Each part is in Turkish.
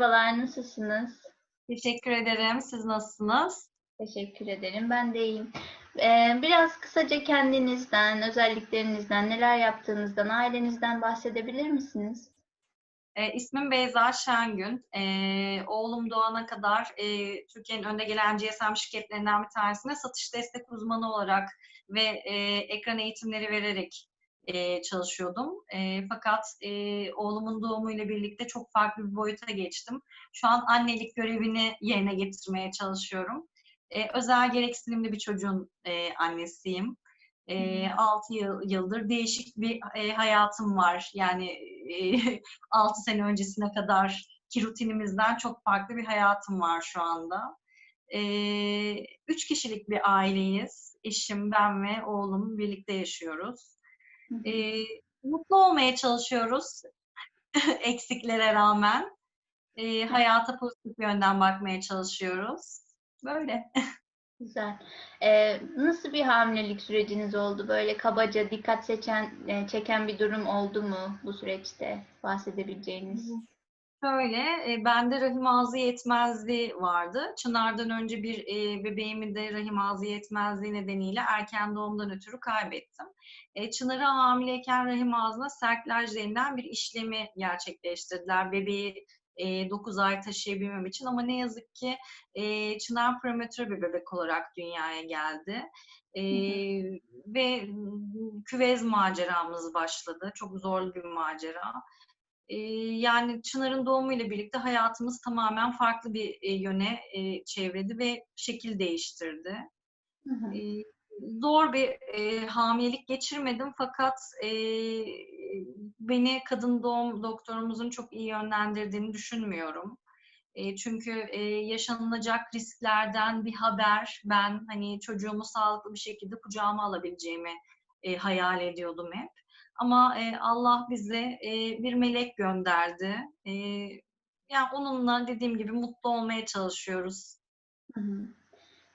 Merhabalar, nasılsınız? Teşekkür ederim. Siz nasılsınız? Teşekkür ederim. Ben de iyiyim. Ee, biraz kısaca kendinizden, özelliklerinizden, neler yaptığınızdan, ailenizden bahsedebilir misiniz? E, ismim Beyza Şengün. E, oğlum doğana kadar e, Türkiye'nin önde gelen GSM şirketlerinden bir tanesinde satış destek uzmanı olarak ve e, ekran eğitimleri vererek e, çalışıyordum. E, fakat e, oğlumun doğumuyla birlikte çok farklı bir boyuta geçtim. Şu an annelik görevini yerine getirmeye çalışıyorum. E, özel gereksinimli bir çocuğun e, annesiyim. E, 6 yıl, yıldır değişik bir e, hayatım var. Yani e, 6 sene öncesine kadar ki rutinimizden çok farklı bir hayatım var şu anda. E, üç kişilik bir aileyiz. Eşim, ben ve oğlum birlikte yaşıyoruz. E, mutlu olmaya çalışıyoruz eksiklere rağmen. E, hayata pozitif bir yönden bakmaya çalışıyoruz. Böyle. Güzel. Ee, nasıl bir hamilelik süreciniz oldu? Böyle kabaca dikkat seçen, e, çeken bir durum oldu mu bu süreçte bahsedebileceğiniz? Şöyle, e, bende rahim ağzı yetmezliği vardı. Çınar'dan önce bir e, bebeğimi de rahim ağzı yetmezliği nedeniyle erken doğumdan ötürü kaybettim. E, Çınar'a hamileyken rahim ağzına serklaj denilen bir işlemi gerçekleştirdiler. Bebeği e, 9 ay taşıyabilmem için ama ne yazık ki e, Çınar prematür bir bebek olarak dünyaya geldi. E, ve küvez maceramız başladı. Çok zorlu bir macera. E, yani Çınar'ın doğumuyla birlikte hayatımız tamamen farklı bir e, yöne e, çevredi ve şekil değiştirdi. Hı hı. E, zor bir e, hamilelik geçirmedim fakat e, beni kadın doğum doktorumuzun çok iyi yönlendirdiğini düşünmüyorum. E, çünkü e, yaşanılacak risklerden bir haber ben hani çocuğumu sağlıklı bir şekilde kucağıma alabileceğimi e, hayal ediyordum hep. Ama e, Allah bize e, bir melek gönderdi. E, yani onunla dediğim gibi mutlu olmaya çalışıyoruz. Hı hı.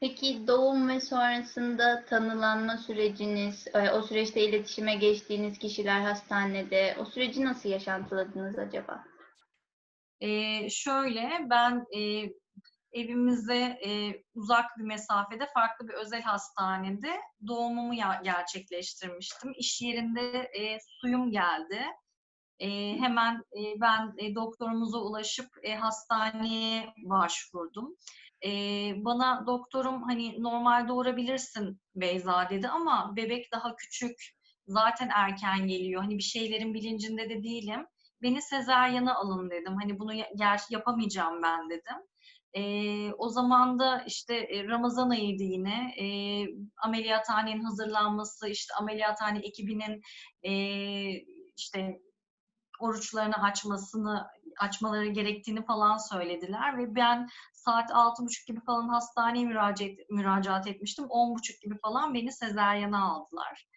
Peki doğum ve sonrasında tanılanma süreciniz, e, o süreçte iletişime geçtiğiniz kişiler hastanede, o süreci nasıl yaşantıladınız acaba? Ee, şöyle, ben e, evimize e, uzak bir mesafede farklı bir özel hastanede doğumumu ya- gerçekleştirmiştim. İş yerinde e, suyum geldi. E, hemen e, ben e, doktorumuza ulaşıp e, hastaneye başvurdum. E, bana doktorum hani normal doğurabilirsin Beyza dedi ama bebek daha küçük, zaten erken geliyor. Hani bir şeylerin bilincinde de değilim. Beni sezaryene alın dedim. Hani bunu ger yapamayacağım ben dedim. E, o zaman da işte e, Ramazan ayıydı yine. E, ameliyathanenin hazırlanması, işte ameliyathane ekibinin e, işte oruçlarını açmasını açmaları gerektiğini falan söylediler ve ben saat altı buçuk gibi falan hastaneye müracaat, müracaat etmiştim. On buçuk gibi falan beni sezaryana aldılar.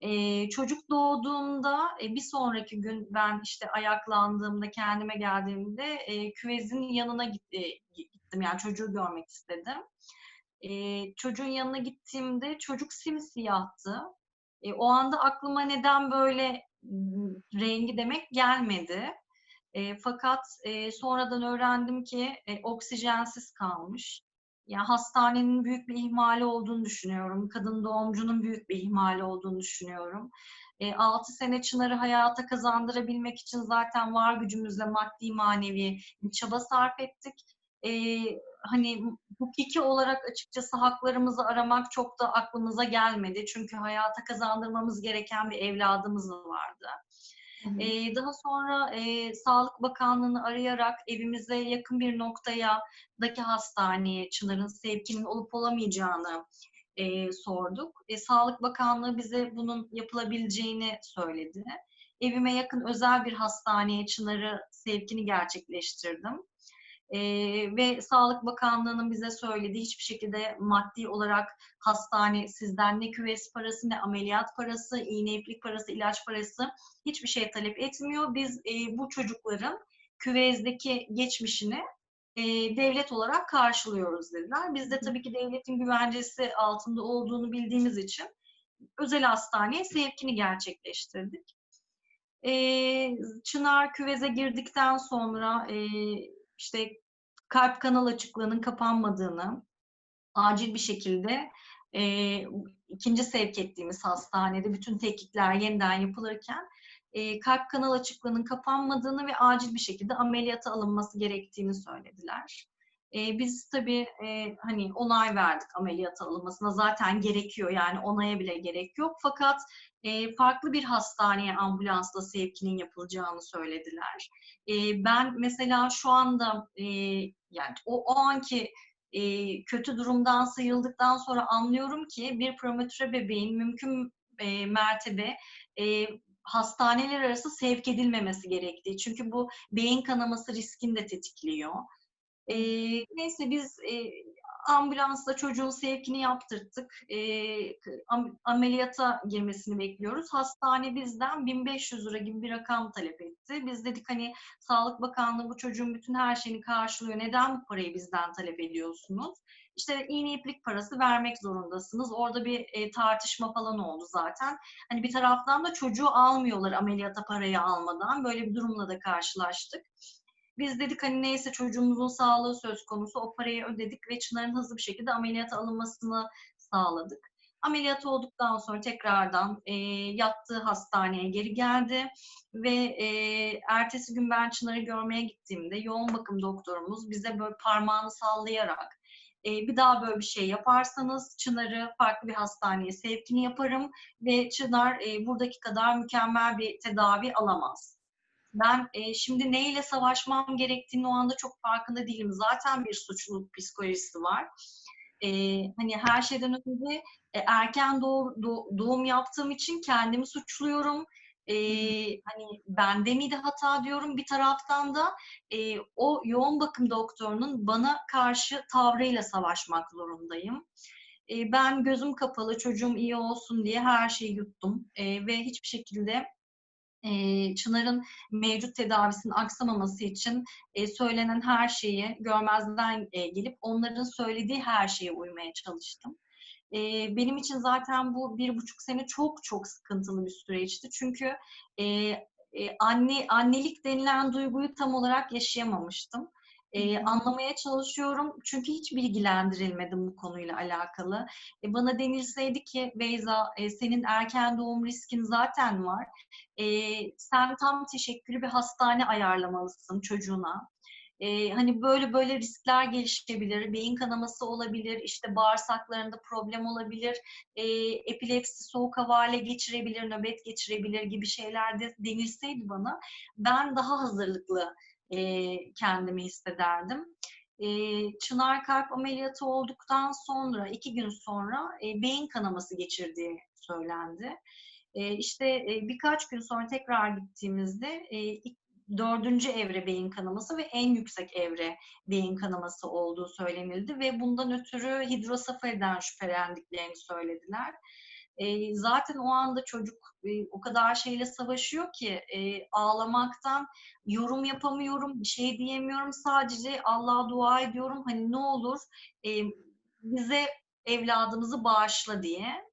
Ee, çocuk doğduğunda e, bir sonraki gün ben işte ayaklandığımda kendime geldiğimde e, küvezin yanına git, e, gittim yani çocuğu görmek istedim. E, çocuğun yanına gittiğimde çocuk simsiyahtı. E, o anda aklıma neden böyle rengi demek gelmedi. E, fakat e, sonradan öğrendim ki e, oksijensiz kalmış. Yani hastanenin büyük bir ihmali olduğunu düşünüyorum. Kadın doğumcunun büyük bir ihmali olduğunu düşünüyorum. E, 6 sene Çınar'ı hayata kazandırabilmek için zaten var gücümüzle maddi manevi çaba sarf ettik. E, hani hukuki olarak açıkçası haklarımızı aramak çok da aklımıza gelmedi. Çünkü hayata kazandırmamız gereken bir evladımız vardı. Ee, daha sonra e, Sağlık Bakanlığı'nı arayarak evimize yakın bir noktaya daki hastaneye Çınar'ın sevkinin olup olamayacağını e, sorduk. E, Sağlık Bakanlığı bize bunun yapılabileceğini söyledi. Evime yakın özel bir hastaneye Çınar'ı sevkini gerçekleştirdim. E, ve Sağlık Bakanlığı'nın bize söylediği hiçbir şekilde maddi olarak hastane sizden ne küves parası ne ameliyat parası, iğne iplik parası, ilaç parası hiçbir şey talep etmiyor. Biz e, bu çocukların küvezdeki geçmişini e, devlet olarak karşılıyoruz dediler. Biz de tabii ki devletin güvencesi altında olduğunu bildiğimiz için özel hastaneye sevkini gerçekleştirdik. E, Çınar küveze girdikten sonra e, işte kalp kanal açıklığının kapanmadığını, acil bir şekilde e, ikinci sevk ettiğimiz hastanede bütün tetkikler yeniden yapılırken e, kalp kanal açıklığının kapanmadığını ve acil bir şekilde ameliyata alınması gerektiğini söylediler. E, biz tabii e, hani onay verdik ameliyata alınmasına zaten gerekiyor yani onaya bile gerek yok. Fakat e, farklı bir hastaneye ambulansla sevkinin yapılacağını söylediler. E, ben mesela şu anda e, yani o, o anki e, kötü durumdan sıyrıldıktan sonra anlıyorum ki bir prematüre bebeğin mümkün e, mertebe e, hastaneler arası sevk edilmemesi gerektiği. Çünkü bu beyin kanaması riskini de tetikliyor. E, neyse biz e, ambulansla çocuğun sevkini yaptırttık. E, am- ameliyata girmesini bekliyoruz. Hastane bizden 1500 lira gibi bir rakam talep etti. Biz dedik hani Sağlık Bakanlığı bu çocuğun bütün her şeyini karşılıyor. Neden bu parayı bizden talep ediyorsunuz? İşte iğne iplik parası vermek zorundasınız. Orada bir e, tartışma falan oldu zaten. Hani bir taraftan da çocuğu almıyorlar ameliyata parayı almadan. Böyle bir durumla da karşılaştık. Biz dedik hani neyse çocuğumuzun sağlığı söz konusu o parayı ödedik ve Çınar'ın hızlı bir şekilde ameliyata alınmasını sağladık. Ameliyat olduktan sonra tekrardan e, yattığı hastaneye geri geldi ve e, ertesi gün ben Çınar'ı görmeye gittiğimde yoğun bakım doktorumuz bize böyle parmağını sallayarak e, bir daha böyle bir şey yaparsanız Çınar'ı farklı bir hastaneye sevkini yaparım ve Çınar e, buradaki kadar mükemmel bir tedavi alamaz. Ben e, şimdi neyle savaşmam gerektiğini o anda çok farkında değilim. Zaten bir suçluluk psikolojisi var. E, hani her şeyden önce e, erken doğ, doğ, doğum yaptığım için kendimi suçluyorum. E, hani bende miydi hata diyorum. Bir taraftan da e, o yoğun bakım doktorunun bana karşı tavrıyla savaşmak zorundayım. E, ben gözüm kapalı, çocuğum iyi olsun diye her şeyi yuttum e, ve hiçbir şekilde Çınar'ın mevcut tedavisinin aksamaması için söylenen her şeyi görmezden gelip onların söylediği her şeye uymaya çalıştım. Benim için zaten bu bir buçuk sene çok çok sıkıntılı bir süreçti. Çünkü anne annelik denilen duyguyu tam olarak yaşayamamıştım e, anlamaya çalışıyorum çünkü hiç bilgilendirilmedim bu konuyla alakalı. E, bana denilseydi ki Beyza e, senin erken doğum riskin zaten var. E, sen tam teşekkülü bir hastane ayarlamalısın çocuğuna. Ee, hani böyle böyle riskler gelişebilir, beyin kanaması olabilir, işte bağırsaklarında problem olabilir, e, epilepsi, soğuk havale geçirebilir, nöbet geçirebilir gibi şeyler de denilseydi bana ben daha hazırlıklı e, kendimi hissederdim. E, Çınar kalp ameliyatı olduktan sonra, iki gün sonra e, beyin kanaması geçirdiği söylendi. E, işte e, birkaç gün sonra tekrar gittiğimizde e, dördüncü evre beyin kanaması ve en yüksek evre beyin kanaması olduğu söylenildi ve bundan ötürü hidrosafaliden şüphelendiklerini söylediler. E, zaten o anda çocuk e, o kadar şeyle savaşıyor ki e, ağlamaktan yorum yapamıyorum, bir şey diyemiyorum. Sadece Allah'a dua ediyorum. Hani ne olur e, bize evladımızı bağışla diye.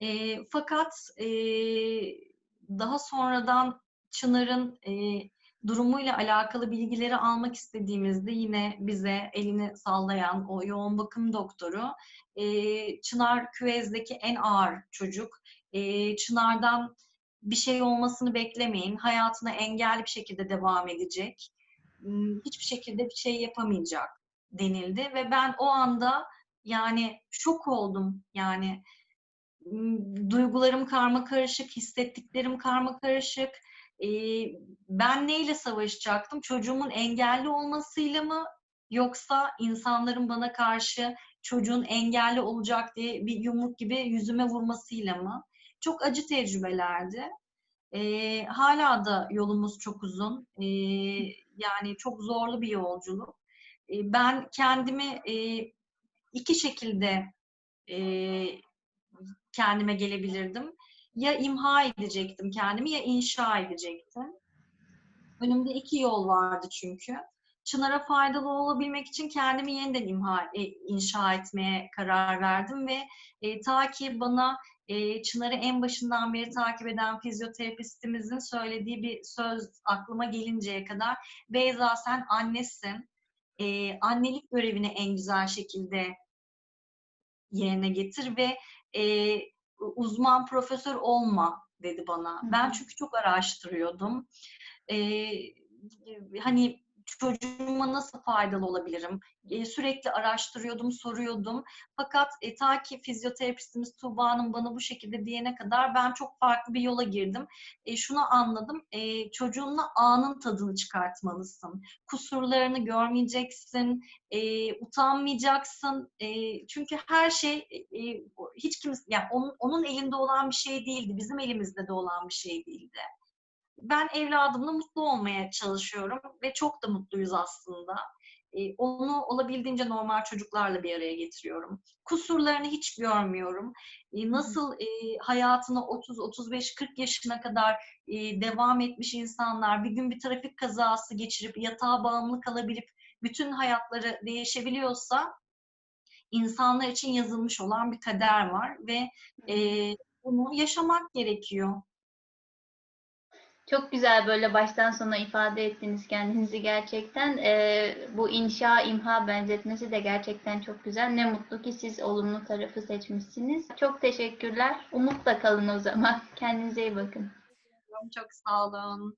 E, fakat e, daha sonradan Çınar'ın e, durumuyla alakalı bilgileri almak istediğimizde yine bize elini sallayan o yoğun bakım doktoru e, Çınar Küvez'deki en ağır çocuk. E, Çınar'dan bir şey olmasını beklemeyin. Hayatına engelli bir şekilde devam edecek. Hmm, hiçbir şekilde bir şey yapamayacak denildi ve ben o anda yani şok oldum. Yani hmm, duygularım karma karışık, hissettiklerim karma karışık e, ben neyle savaşacaktım? Çocuğumun engelli olmasıyla mı yoksa insanların bana karşı çocuğun engelli olacak diye bir yumruk gibi yüzüme vurmasıyla mı? Çok acı tecrübelerdi. E, hala da yolumuz çok uzun. E, yani çok zorlu bir yolculuk. E, ben kendimi e, iki şekilde e, kendime gelebilirdim ya imha edecektim kendimi ya inşa edecektim. Önümde iki yol vardı çünkü. Çınar'a faydalı olabilmek için kendimi yeniden imha, e, inşa etmeye karar verdim ve e, ta ki bana e, Çınar'ı en başından beri takip eden fizyoterapistimizin söylediği bir söz aklıma gelinceye kadar Beyza sen annesin. E, annelik görevini en güzel şekilde yerine getir ve e, uzman profesör olma dedi bana. Hı Ben çünkü çok araştırıyordum. E, hani çocuğuma nasıl faydalı olabilirim? E, sürekli araştırıyordum, soruyordum. Fakat e, ta ki fizyoterapistimiz Tuğba'nın bana bu şekilde diyene kadar ben çok farklı bir yola girdim. E, şunu anladım, e, çocuğunla anın tadını çıkartmalısın. Kusurlarını görmeyeceksin, e, utanmayacaksın. E, çünkü her şey e, hiç kimse, yani onun, onun elinde olan bir şey değildi, bizim elimizde de olan bir şey değildi ben evladımla mutlu olmaya çalışıyorum ve çok da mutluyuz aslında. Ee, onu olabildiğince normal çocuklarla bir araya getiriyorum. Kusurlarını hiç görmüyorum. Ee, nasıl e, hayatına 30, 35, 40 yaşına kadar e, devam etmiş insanlar bir gün bir trafik kazası geçirip yatağa bağımlı kalabilip bütün hayatları değişebiliyorsa insanlar için yazılmış olan bir kader var ve e, bunu yaşamak gerekiyor. Çok güzel böyle baştan sona ifade ettiniz kendinizi gerçekten. Ee, bu inşa imha benzetmesi de gerçekten çok güzel. Ne mutlu ki siz olumlu tarafı seçmişsiniz. Çok teşekkürler. Umutla kalın o zaman. Kendinize iyi bakın. Çok sağ olun.